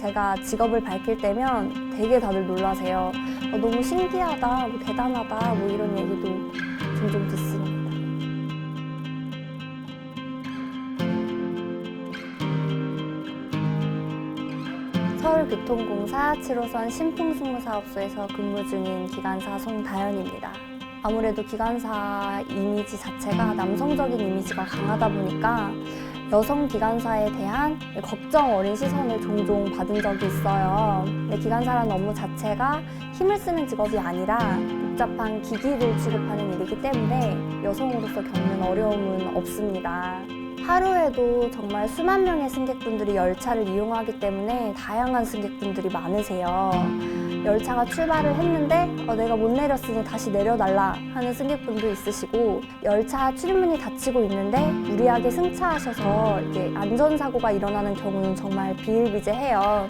제가 직업을 밝힐 때면 되게 다들 놀라세요. 어, 너무 신기하다, 뭐 대단하다, 뭐 이런 얘기도 종종 듣습니다. 서울교통공사 7호선 신풍승무사업소에서 근무 중인 기관사 송다현입니다. 아무래도 기관사 이미지 자체가 남성적인 이미지가 강하다 보니까 여성 기관사에 대한 걱정 어린 시선을 종종 받은 적이 있어요. 근데 기관사라는 업무 자체가 힘을 쓰는 직업이 아니라 복잡한 기기를 취급하는 일이기 때문에 여성으로서 겪는 어려움은 없습니다. 하루에도 정말 수만 명의 승객분들이 열차를 이용하기 때문에 다양한 승객분들이 많으세요. 열차가 출발을 했는데 어, 내가 못 내렸으니 다시 내려달라 하는 승객분도 있으시고 열차 출입문이 닫히고 있는데 무리하게 승차하셔서 이게 안전사고가 일어나는 경우는 정말 비일비재해요.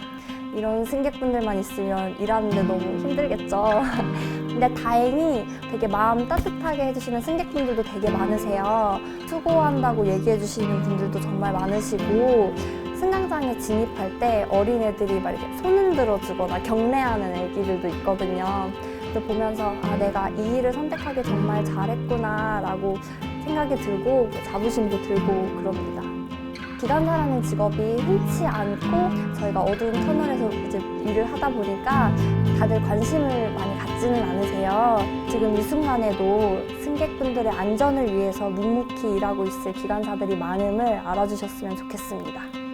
이런 승객분들만 있으면 일하는데 너무 힘들겠죠. 근데 다행히 되게 마음 따뜻하게 해주시는 승객분들도 되게 많으세요. 수고한다고 얘기해 주시는 분들도 정말 많으시고 승강장에 진입할 때 어린애들이 막 이렇게 손 흔들어 주거나 경례하는 애기들도 있거든요. 또 보면서 아 내가 이 일을 선택하기 정말 잘했구나라고 생각이 들고 자부심도 들고 그럽니다. 기관사라는 직업이 흔치 않고 저희가 어두운 터널에서 이제 일을 하다 보니까 다들 관심을 많이 갖지는 않으세요. 지금 이 순간에도 승객분들의 안전을 위해서 묵묵히 일하고 있을 기관사들이 많음을 알아주셨으면 좋겠습니다.